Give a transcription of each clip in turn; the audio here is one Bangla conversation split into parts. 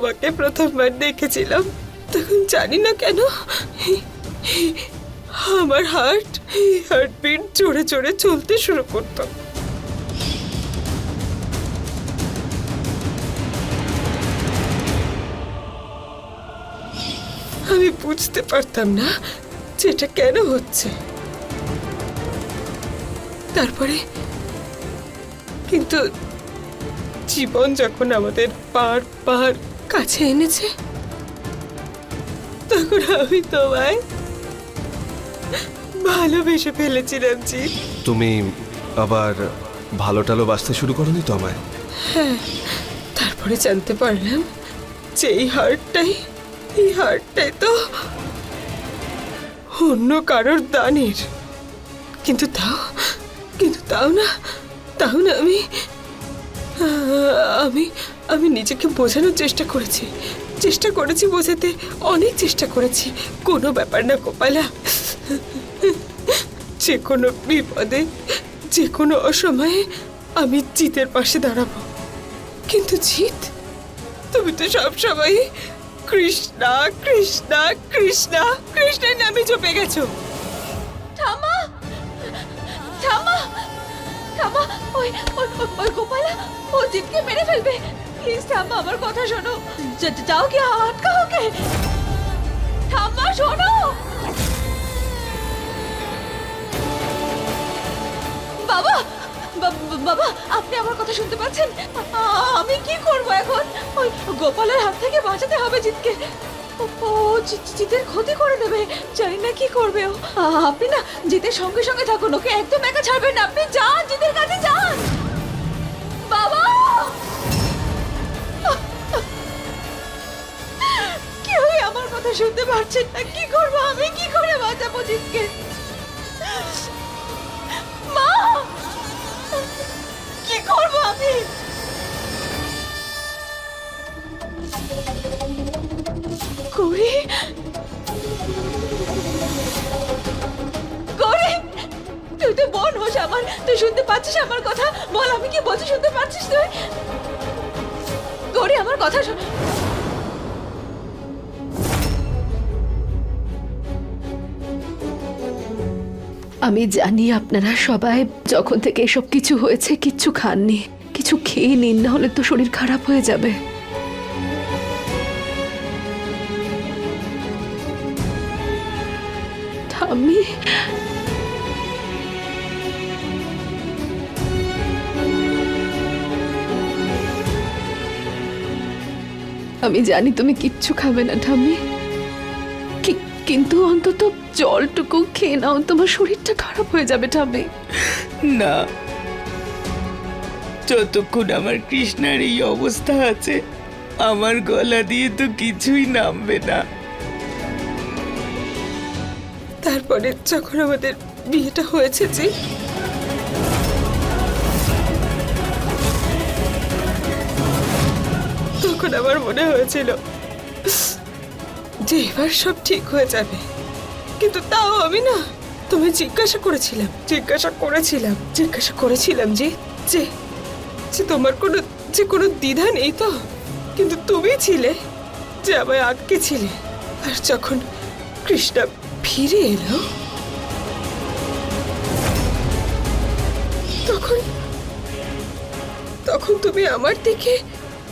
তোমাকে প্রথমবার দেখেছিলাম। তখন জানি না কেন, আমার হার্ট হার্টবিট জোরে জোরে চলতে শুরু করতো। আমি বুঝতে পারতাম না যে এটা কেন হচ্ছে। তারপরে কিন্তু জীবন যখন আমাদের পার পার কাছে এনেছে? তখন আমি তোমায় ভালোবেসে ফেলেছিলাম জি। তুমি আবার ভালো টালো বাঁচতে শুরু করনি তো আমায়? হ্যাঁ তারপরে জানতে পারলাম যে এই হারটাই এই হারটাই তো অন্য কারোর দানের। কিন্তু তাও কিন্তু তাও না তাও না আমি আমি আমি নিজেকে বোঝানোর চেষ্টা করেছি। চেষ্টা করেছি বোঝাতে, অনেক চেষ্টা করেছি। কোনো ব্যাপার না, গোপালা। যে কোনো বিপদে, যে কোনো অসময়ে আমি জিতের পাশে দাঁড়াবো। কিন্তু জিত তুমি তো সবসময় কৃষ্ণা কৃষ্ণা কৃষ্ণা, কৃষ্ণের নামে চপে গেছো। থামা থামা। থামা ওই ওই গোপালা, ও জিতকে মেরে ফেলবে। প্লিজ থামা আমার কথা শোনো। যাও কি আটকা ওকে থামা শোনো। বাবা বাবা, আপনি আমার কথা শুনতে পাচ্ছেন? আমি কি করব এখন? ওই গোপালের হাত থেকে বাঁচাতে হবে জিতকে। জিতের ক্ষতি করে দেবে জানি না কি করবে ও। আপনি না জিতের সঙ্গে সঙ্গে থাকুন, ওকে একদম একা ছাড়বেন না। আপনি যান জিতের কাছে যান। বাবা! কেউই আমার কথা শুনতে পারছেন না? কি করব আমি? কি করে বাঁচাবো জিতকে মা! কি করব আমি? গৌরী? গৌরী, তুই তো বোন হোস আমার। তুই শুনতে পাচ্ছিস আমার কথা? বল, আমি কি বলছি, শুনতে পাচ্ছিস তুই? গৌরী, আমার কথা শোন। আমি জানি আপনারা সবাই যখন থেকে এসব কিছু হয়েছে, কিচ্ছু খাননি। কিছু খেয়ে নিন, না হলে তো শরীর খারাপ হয়ে যাবে। আমি জানি তুমি কিচ্ছু খাবে না ঠাম্মি। কিন্তু অন্তত জলটুকু খেয়ে নাও তোমার শরীরটা খারাপ হয়ে যাবে ঠাম্মি। না। যতক্ষণ আমার কৃষ্ণার এই অবস্থা আছে আমার গলা দিয়ে তো কিছুই নামবে না। তারপরে যখন আমাদের বিয়েটা হয়েছে যে তখন আমার মনে হয়েছিল যে এবার সব ঠিক হয়ে যাবে। কিন্তু তাও আমি না তুমি জিজ্ঞাসা করেছিলাম জিজ্ঞাসা করেছিলাম জিজ্ঞাসা করেছিলাম যে যে যে তোমার কোনো, যে কোনো দ্বিধা নেই তো? কিন্তু তুমি ছিলে, যে আমায় আটকে ছিলে। আর যখন কৃষ্ণা ফিরে এলো, তখন তখন তুমি আমার দিকে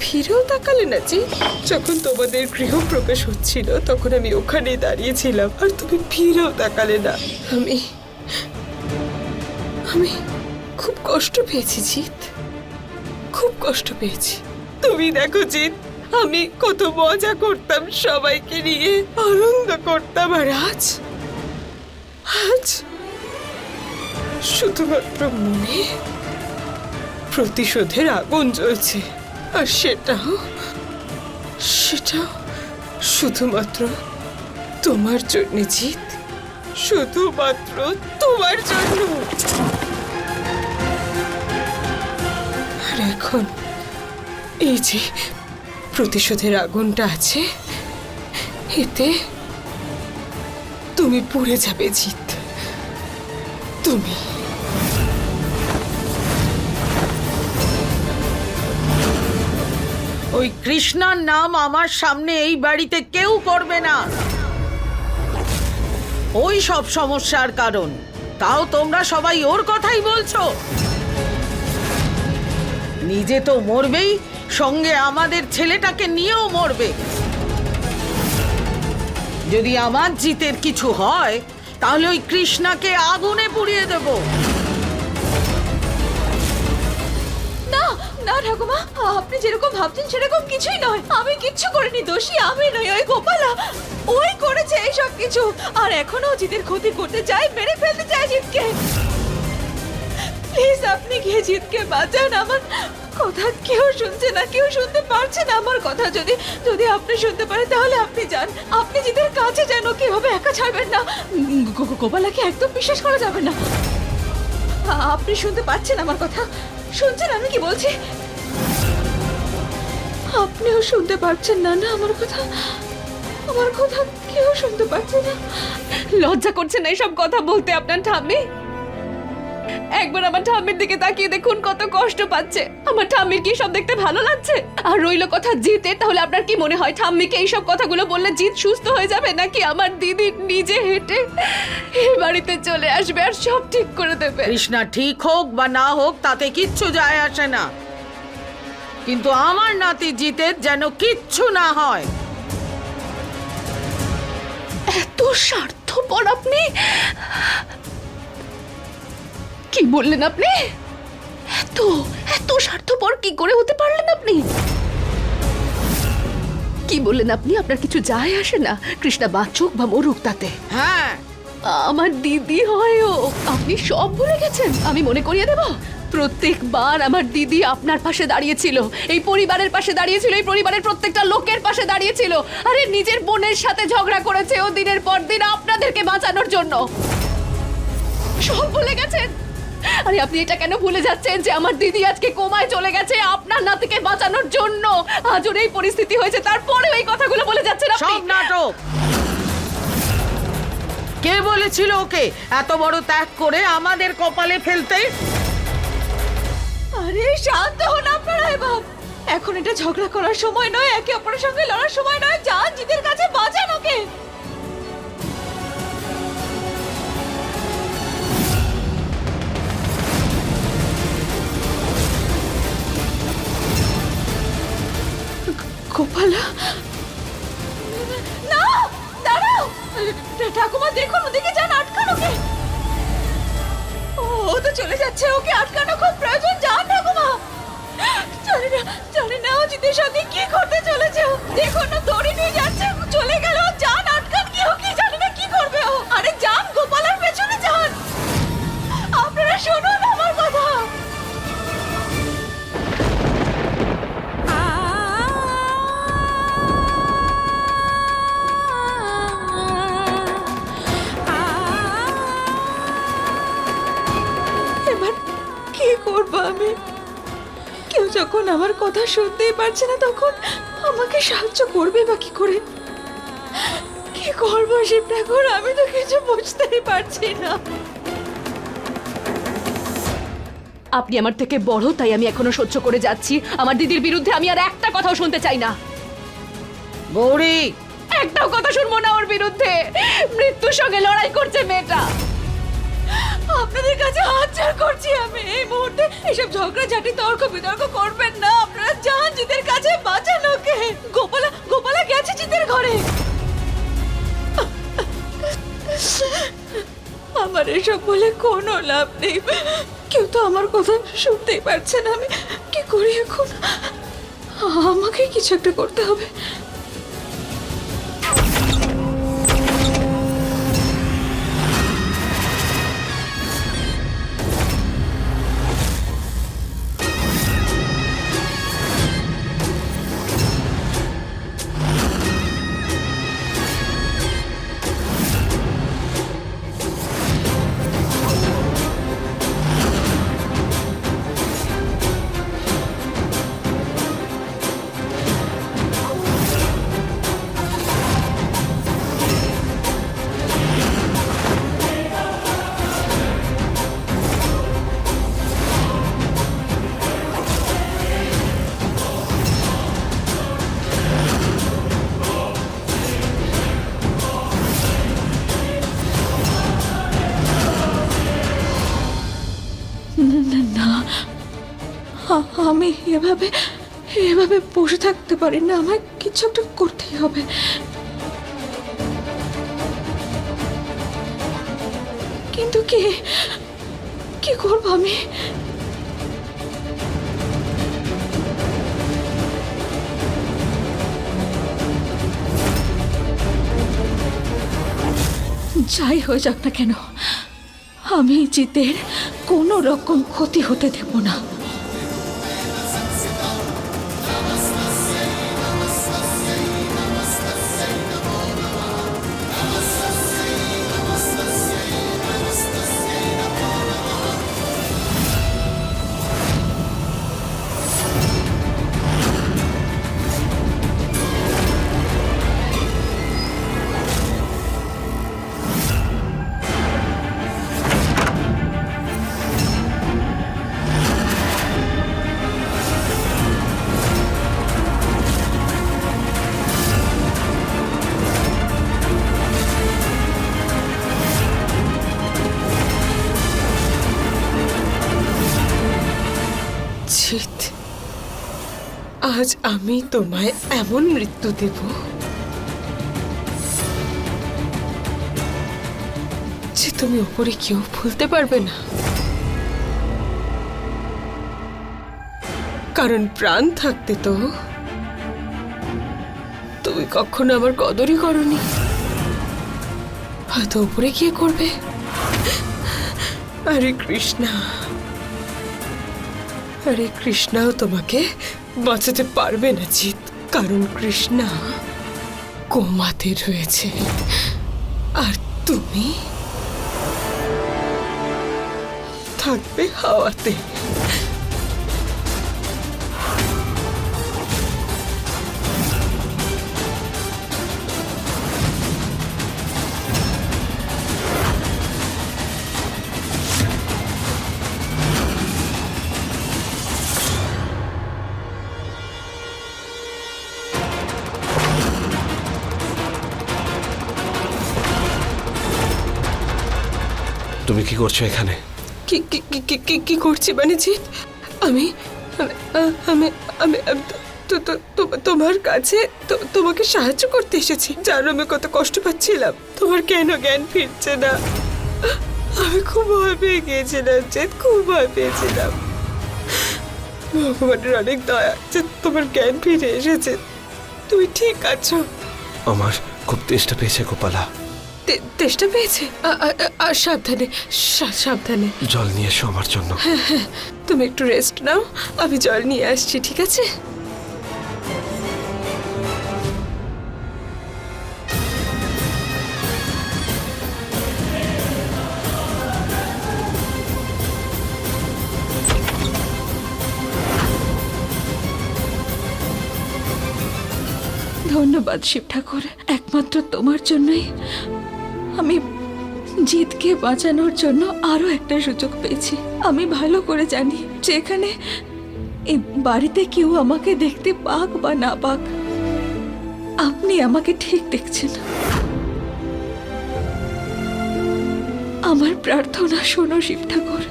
ফিরেও তাকালে না যে যখন তোমাদের গৃহপ্রবেশ হচ্ছিল, তখন আমি ওখানে দাঁড়িয়েছিলাম আর তুমি ফিরেও তাকালে না। আমি আমি খুব কষ্ট পেয়েছি, জিৎ। খুব কষ্ট পেয়েছি। তুমি দেখো, জিৎ, আমি কত মজা করতাম সবাইকে নিয়ে, আনন্দ করতাম, আর আজ আজ শুধুমাত্র মনে প্রতিশোধের আগুন জ্বলছে। আর সেটাও সেটাও শুধুমাত্র তোমার জন্য জিত শুধুমাত্র তোমার জন্য। আর এখন এই যে প্রতিশোধের আগুনটা আছে, এতে তুমি পুড়ে যাবে জিত তুমি ওই কৃষ্ণার নাম আমার সামনে এই বাড়িতে কেউ করবে না। ওই সব সমস্যার কারণ। তাও তোমরা সবাই ওর কথাই বলছো? নিজে তো মরবেই, সঙ্গে আমাদের ছেলেটাকে নিয়েও মরবে। যদি আমার জিতের কিছু হয়, তাহলে ওই কৃষ্ণাকে আগুনে পুড়িয়ে দেবো। না ঠাকুমা, আপনি যেরকম ভাবছেন সেরকম কিছুই নয়। আমি কিচ্ছু করিনি, দোষী আমি নই, ওই গোপালা। ওই করেছে এইসব কিছু। আর এখনও জিতের ক্ষতি করতে চাই, মেরে ফেলতে চাই জিতকে। প্লিজ আপনি গিয়ে জিতকে বাঁচান, আমার কথা কেউ শুনছে না, কেউ শুনতে পারছে না আমার কথা। যদি যদি আপনি শুনতে পারেন, তাহলে আপনি যান। আপনি জিতের কাছে যেন কীভাবে একা ছাড়বেন না। গোপালাকে একদম বিশ্বাস করা যাবে না। আপনি শুনতে পাচ্ছেন আমার কথা? শুনছেন আমি কি বলছি? আপনিও শুনতে পারছেন না না আমার কথা? আমার কথা কেউ শুনতে পাচ্ছে না। লজ্জা করছে না এসব কথা বলতে আপনার ঠাম্মি? একবার আমার ঠাম্মির দিকে তাকিয়ে দেখুন কত কষ্ট পাচ্ছে। আমার ঠাম্মির কি সব দেখতে ভালো লাগছে? আর রইল কথা জিতে তাহলে আপনার কি মনে হয় ঠাম্মিকে এইসব কথাগুলো বললে জিত সুস্থ হয়ে যাবে নাকি আমার দিদি নিজে হেঁটে এই বাড়িতে চলে আসবে আর সব ঠিক করে দেবে? কৃষ্ণা ঠিক হোক বা না হোক তাতে কিচ্ছু যায় আসে না। কিন্তু আমার নাতি জিতের যেন কিচ্ছু না হয়। এত স্বার্থপর আপনি। কি বললেন আপনি? এত এত স্বার্থপর কি করে হতে পারলেন আপনি? কি বললেন আপনি? আপনার কিছু যায় আসে না কৃষ্ণা বাঁচুক বা মরুক তাতে। হ্যাঁ। আমার দিদি হয় ও। আপনি সব ভুলে গেছেন। আমি মনে করিয়ে দেব প্রত্যেকবার আমার দিদি আপনার পাশে দাঁড়িয়েছিল। এই পরিবারের পাশে দাঁড়িয়েছিল এই পরিবারের প্রত্যেকটা লোকের পাশে দাঁড়িয়েছিল। আরে নিজের বোনের সাথে ঝগড়া করেছে ও দিনের পর দিন আপনাদেরকে বাঁচানোর জন্য। সব ভুলে গেছেন? আরে আপনি এটা কেন ভুলে যাচ্ছেন যে আমার দিদি আজকে কোমায় চলে গেছে আপনার নাতিকে বাঁচানোর জন্য? আজ ওর এই পরিস্থিতি হয়েছে তারপরেও এই কথাগুলো বলে যাচ্ছেন আপনি। সব নাটক। কে বলেছিল ওকে এত বড় ত্যাগ করে আমাদের কপালে ফেলতে? আরে শান্ত হন আপনারা এবার। এখন এটা ঝগড়া করার সময় নয় একে অপরের সঙ্গে লড়ার সময় নয়। যান জিতের কাছে বাঁচান ওকে। গোপালা না, দাঁড়াও। ঠাকুমা, দেখুন, ওদিকে যান, আটকান ওকে। ও তো চলে যাচ্ছে, ওকে আটকানো খুব প্রয়োজন। যান, ঠাকুমা। জানি না জানি না ও জিতের সঙ্গে কি করতে চলেছে ও। দেখুন না, দড়ি নিয়ে যাচ্ছে, চলে গেল যান, আটকান কি ও, কি জানি না কি করবে ও। আরে যান, গোপালের পেছনে যান। আপনারা শুনুন। করব আমি? কেউ যখন আমার কথা শুনতেই পারছে না তখন আমাকে সাহায্য করবে বা কি করে? কি করব শিব ঠাকুর আমি তো কিছু বুঝতেই পারছি না। আপনি আমার থেকে বড় তাই আমি এখনও সহ্য করে যাচ্ছি। আমার দিদির বিরুদ্ধে আমি আর একটা কথাও শুনতে চাই না। গৌরী! একটাও কথা শুনব না ওর বিরুদ্ধে। মৃত্যুর সঙ্গে লড়াই করছে মেয়েটা। আপনাদের কাছে হাত করছি আমি। এই মুহূর্তে এসব ঝগড়াঝাটি তর্ক, বিতর্ক করবেন না। আপনারা যান জিতের কাছে বাঁচান ওকে গোপালা গোপালা গেছে জিতের ঘরে। আমার এসব বলে কোনো লাভ নেই। কেউ তো আমার কথা শুনতেই পারছে না। আমি কি করি এখন? আমাকে কিছু একটা করতে হবে। এভাবে এভাবে বসে থাকতে পারি না। আমায় কিছু একটা করতেই হবে। কিন্তু কি কি করব আমি? যাই হয়ে যাক না কেন, আমি জিতের কোনো রকম ক্ষতি হতে দেব না। আজ আমি তোমায় এমন মৃত্যু দেব। যে তুমি ওপরে কেউ ভুলতে পারবে না। কারণ প্রাণ থাকতে তো তুমি কখনো আমার কদরই করনি। হয়তো উপরে গিয়ে করবে। আরে কৃষ্ণা, আরে কৃষ্ণাও তোমাকে বাঁচাতে পারবে না জিৎ কারণ কৃষ্ণা কোমাতে রয়েছে আর তুমি থাকবে হাওয়াতে। তুমি কি করছ এখানে? কি কি কি কি কি কি করছি মানে জিৎ আমি আমি আমি তোমার কাছে তোমাকে সাহায্য করতে এসেছি। জানো আমি কত কষ্ট পাচ্ছিলাম। তোমার কেন জ্ঞান ফিরছে না? আমি খুব ভয় পেয়ে গিয়েছিলাম জিৎ খুব ভয় পেয়েছিলাম। ভগবানের অনেক দয়া যে তোমার জ্ঞান ফিরে এসেছে। তুমি ঠিক আছো। আমার খুব তেষ্টা পেয়েছে গোপালা। তেষ্টা পেয়েছে? সাবধানে সাবধানে। জল নিয়ে এসো আমার জন্য। তুমি একটু রেস্ট নাও আমি জল নিয়ে আসছি ঠিক আছে? ধন্যবাদ শিব ঠাকুর একমাত্র তোমার জন্যই আমি জিতকে বাঁচানোর জন্য আরও একটা সুযোগ পেয়েছি। আমি ভালো করে জানি যে এখানে এই বাড়িতে কেউ আমাকে দেখতে পাক বা না পাক। আপনি আমাকে ঠিক দেখছেন। আমার প্রার্থনা শোনো শিব ঠাকুর।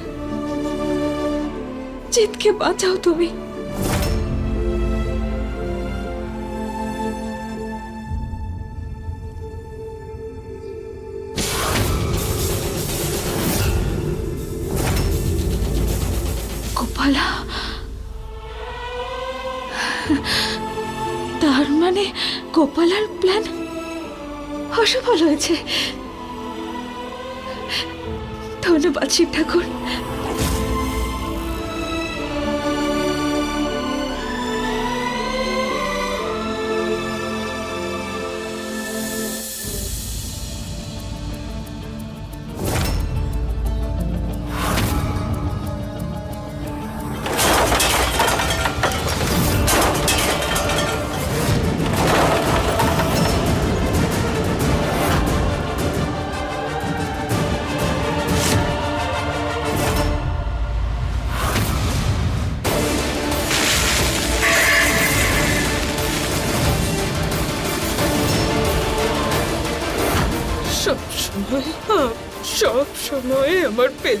জিতকে বাঁচাও তুমি। গোপালা তার মানে গোপালার প্ল্যান অসফল হয়েছে ধন্যবাদ শিব ঠাকুর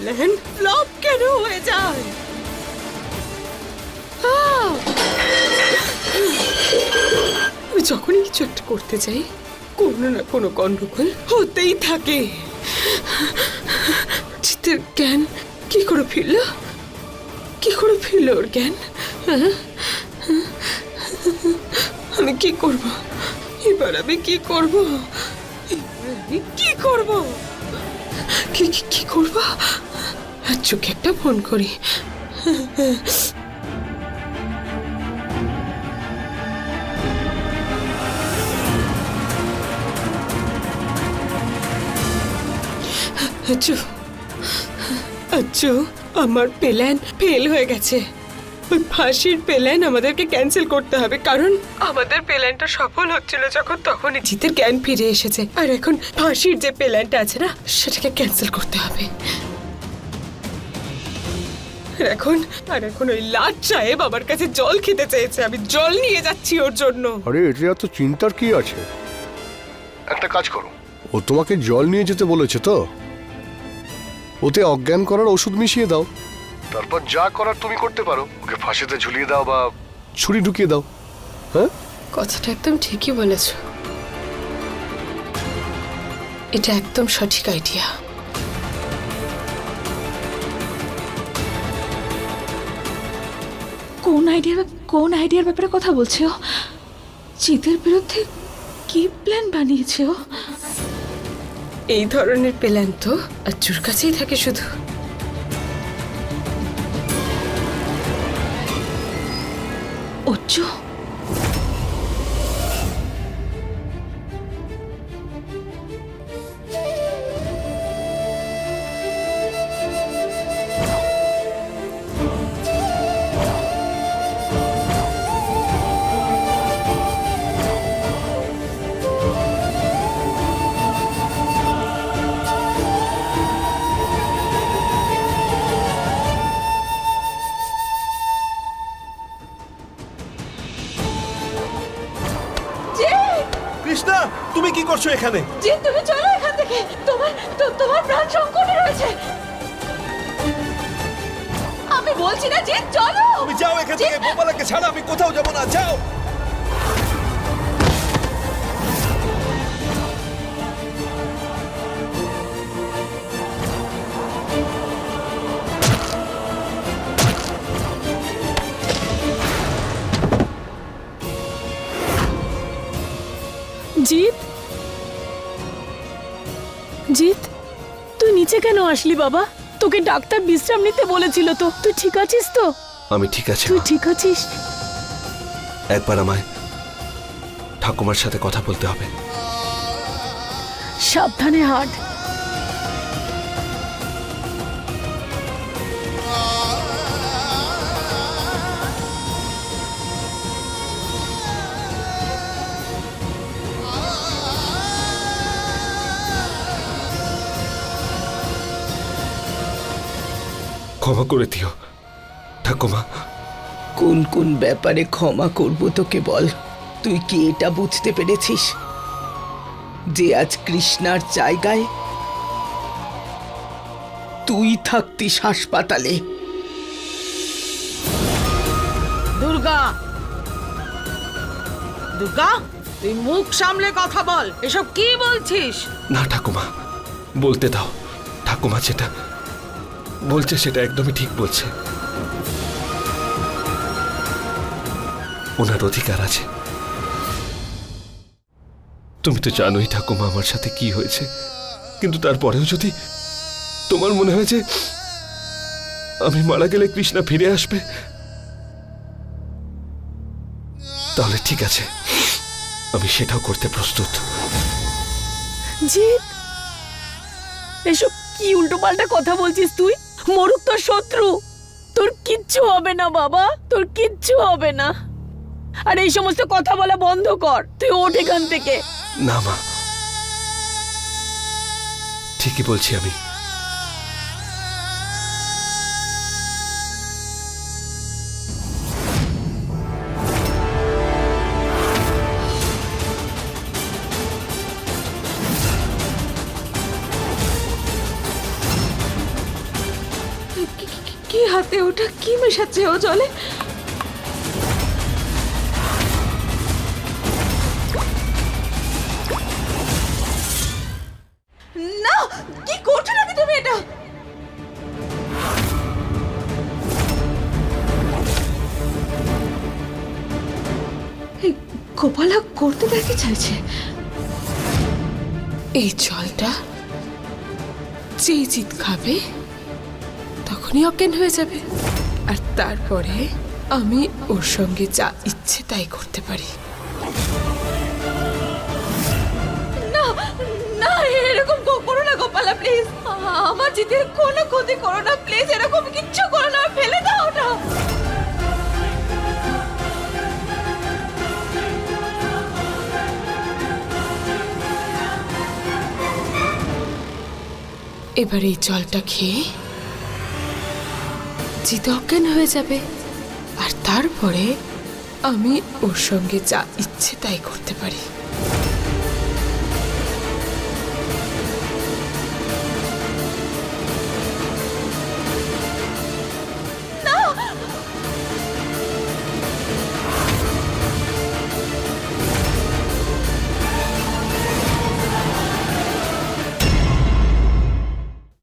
সময় ফ্লপ কেন হয়ে যায়! আমি যখনই কিছু করতে চাই, কোনো না কোনো গন্ডগোল হতেই থাকে। চিতের জ্ঞান কি করে ফিরল? কি করে ফিরল ওর জ্ঞান? হ্যাঁ? আমি কি করব? এবার আমি কি করব? আমি কি করব? কি- কি করব? চোখে একটা ফোন করি। আমার প্ল্যান ফেল হয়ে গেছে। ওই ফাঁসির প্ল্যান আমাদেরকে ক্যান্সেল করতে হবে, কারণ আমাদের প্ল্যানটা সফল হচ্ছিল যখন তখনই জিতের জ্ঞান ফিরে এসেছে। আর এখন ফাঁসির যে প্ল্যানটা আছে না, সেটাকে ক্যান্সেল করতে হবে। আর এখন আর এখন ওই লাট সাহেব আমার কাছে জল খেতে চেয়েছে আমি জল নিয়ে যাচ্ছি ওর জন্য। আরে এতে এত চিন্তার কি আছে? একটা কাজ করো। ও তোমাকে জল নিয়ে যেতে বলেছে তো? ওতে অজ্ঞান করার ওষুধ মিশিয়ে দাও। তারপর যা করার তুমি করতে পারো। ওকে ফাঁসিতে ঝুলিয়ে দাও বা ছুরি ঢুকিয়ে দাও। হ্যাঁ? কথাটা একদম ঠিকই বলেছ। এটা একদম সঠিক আইডিয়া কোন আইডিয়ার কোন আইডিয়ার ব্যাপারে কথা বলছে ও? জিতের বিরুদ্ধে কি প্ল্যান বানিয়েছে ও? এই ধরনের প্ল্যান তো আচুর কাছেই থাকে শুধু। অচ্ছু কৃষ্ণা তুমি কি করছ এখানে? জি তুমি চলো এখান থেকে। তোমার তোমার প্রাণ সংকটে রয়েছে। আমি বলছি না জি চলো। তুমি যাও এখান থেকে। গোপালাকে ছাড়া আমি কোথাও যাব না। যাও। জিৎ? জিৎ তুই নিচে কেন আসলি বাবা? তোকে ডাক্তার বিশ্রাম নিতে বলেছিল তো। তুই ঠিক আছিস তো? আমি ঠিক আছি তুই মা। ঠিক আছিস? একবার আমায় ঠাকুমার সাথে কথা বলতে হবে। সাবধানে হাঁট। ক্ষমা করে দিও। ঠাকুমা। কোন কোন ব্যাপারে ক্ষমা করব তোকে বল? তুই কি এটা বুঝতে পেরেছিস? যে আজ কৃষ্ণার জায়গায় তুই থাকতিস হাসপাতালে। দুর্গা! দুর্গা তুই মুখ সামলে কথা বল। এসব কি বলছিস? না ঠাকুমা। বলতে দাও। ঠাকুমা যেটা বলছে সেটা একদমই ঠিক বলছে। ওনার অধিকার আছে। তুমি তো জানোই ঠাকুমা আমার সাথে কি হয়েছে। কিন্তু তারপরেও যদি তোমার মনে হয় যে আমি মারা গেলে কৃষ্ণা ফিরে আসবে, তাহলে ঠিক আছে। আমি সেটাও করতে প্রস্তুত। জিৎ, এসব কি উল্টো পাল্টা কথা বলছিস তুই? মরুক তোর শত্রু। তোর কিচ্ছু হবে না, বাবা। তোর কিচ্ছু হবে না। আর এই সমস্ত কথা বলা বন্ধ কর। তুই ওঠ এখান থেকে। না, মা। ঠিকই বলছি আমি। সাথে ওটা কি মেশাচ্ছে? ও জলে না, কি করছ নাকি তুমি এটা? গোপালা করতে দেখে চাইছে। এই জলটা যে জিত খাবে তখনই অজ্ঞান হয়ে যাবে। আর তারপরে আমি ওর সঙ্গে যা ইচ্ছে তাই করতে পারি। না না এরকম করো না গোপালা প্লিজ আমার জিতের কোনো ক্ষতি করো না প্লিজ এরকম কিচ্ছু করো না ফেলে দাও না। এবার এই জলটা খেয়ে জিত অজ্ঞান হয়ে যাবে। আর তারপরে আমি ওর সঙ্গে যা ইচ্ছে তাই করতে পারি।